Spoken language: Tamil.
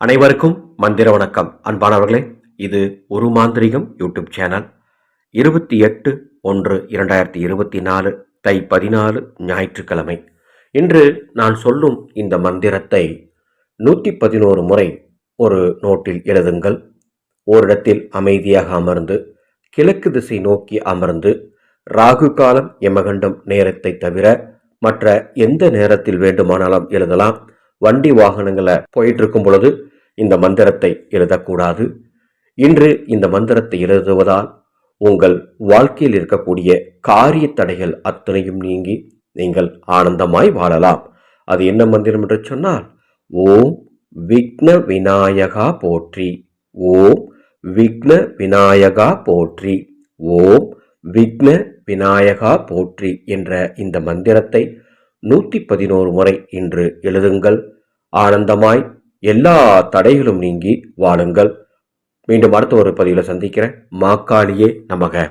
அனைவருக்கும் மந்திர வணக்கம். அன்பானவர்களே இது ஒரு மாந்திரிகம் யூடியூப் சேனல். இருபத்தி எட்டு ஒன்று இரண்டாயிரத்தி இருபத்தி நாலு தை பதினாலு ஞாயிற்றுக்கிழமை. இன்று நான் சொல்லும் இந்த மந்திரத்தை நூற்றி பதினோரு முறை ஒரு நோட்டில் எழுதுங்கள். ஓரிடத்தில் அமைதியாக அமர்ந்து கிழக்கு திசை நோக்கி அமர்ந்து ராகு காலம் யமகண்டம் நேரத்தை தவிர மற்ற எந்த நேரத்தில் வேண்டுமானாலும் எழுதலாம். வண்டி வாகனங்களை போயிட்டு இருக்கும் பொழுது இந்த மந்திரத்தை எழுதக்கூடாது. இன்று இந்த மந்திரத்தை எழுதுவதால் உங்கள் வாழ்க்கையில் இருக்கக்கூடிய காரிய தடைகள் அத்தனையும் நீங்கி நீங்கள் ஆனந்தமாய் வாழலாம். அது என்ன மந்திரம் என்று சொன்னால் ஓம் விக்ன விநாயகா போற்றி ஓம் விக்ன விநாயகா போற்றி ஓம் விக்ன விநாயகா போற்றி என்ற இந்த மந்திரத்தை நூற்றி பதினோரு முறை இன்று எழுதுங்கள். ஆனந்தமாய் எல்லா தடைகளும் நீங்கி வாழுங்கள். மீண்டும் அடுத்த ஒரு பதிவில் சந்திக்கிறேன். மாக்காளியே நமக.